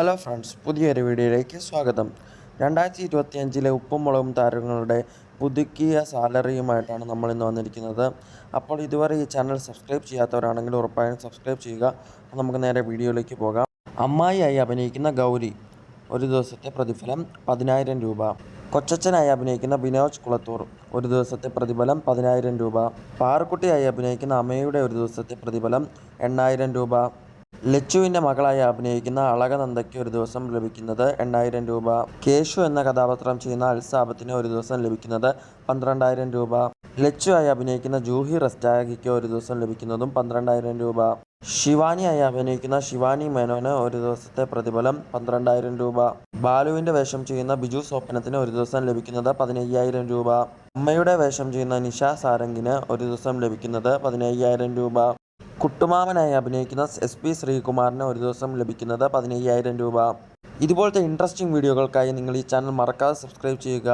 Hello friends പുതിയൊരു വീഡിയോയിലേക്ക് സ്വാഗതം. രണ്ടായിരത്തി ഇരുപത്തി അഞ്ചിലെ ഉപ്പും മുളകും താരങ്ങളുടെ പുതുക്കിയ സാലറിയുമായിട്ടാണ് നമ്മൾ ഇന്ന് വന്നിരിക്കുന്നത്. അപ്പോൾ ഇതുവരെ ഈ ചാനൽ സബ്സ്ക്രൈബ് ചെയ്യാത്തവരാണെങ്കിൽ ഉറപ്പായും സബ്സ്ക്രൈബ് ചെയ്യുക. നമുക്ക് നേരെ വീഡിയോയിലേക്ക് പോകാം. അമ്മായിയായി അഭിനയിക്കുന്ന ഗൗരി ഒരു ദിവസത്തെ പ്രതിഫലം പതിനായിരം രൂപ. കൊച്ചച്ഛനായി അഭിനയിക്കുന്ന ബിനോജ് കുളത്തൂർ ഒരു ദിവസത്തെ പ്രതിഫലം പതിനായിരം രൂപ. പാറക്കുട്ടിയായി അഭിനയിക്കുന്ന അമ്മയുടെ ഒരു ദിവസത്തെ പ്രതിഫലം എണ്ണായിരം രൂപ. ലച്ചുവിന്റെ മകളായി അഭിനയിക്കുന്ന അളകനന്ദയ്ക്ക് ഒരു ദിവസം ലഭിക്കുന്നത് എണ്ണായിരം രൂപ. കേശു എന്ന കഥാപാത്രം ചെയ്യുന്ന അൽസാബത്തിന് ഒരു ദിവസം ലഭിക്കുന്നത് പന്ത്രണ്ടായിരം രൂപ. ലച്ചുവായി അഭിനയിക്കുന്ന ജൂഹി റസ്റ്റാഗിക്ക് ഒരു ദിവസം ലഭിക്കുന്നതും പന്ത്രണ്ടായിരം രൂപ. ശിവാനിയായി അഭിനയിക്കുന്ന ശിവാനി മേനോന് ഒരു ദിവസത്തെ പ്രതിഫലം പന്ത്രണ്ടായിരം രൂപ. ബാലുവിന്റെ വേഷം ചെയ്യുന്ന ബിജു സ്വപ്നത്തിന് ഒരു ദിവസം ലഭിക്കുന്നത് പതിനയ്യായിരം രൂപ. അമ്മയുടെ വേഷം ചെയ്യുന്ന നിഷ സാരംഗിന് ഒരു ദിവസം ലഭിക്കുന്നത് പതിനയ്യായിരം രൂപ. കുട്ടുമാമനായി അഭിനയിക്കുന്ന എസ് പി ശ്രീകുമാറിന് ഒരു ദിവസം ലഭിക്കുന്നത് പതിനയ്യായിരം രൂപ. ഇതുപോലത്തെ ഇൻട്രസ്റ്റിംഗ് വീഡിയോകൾക്കായി നിങ്ങൾ ഈ ചാനൽ മറക്കാതെ സബ്സ്ക്രൈബ് ചെയ്യുക.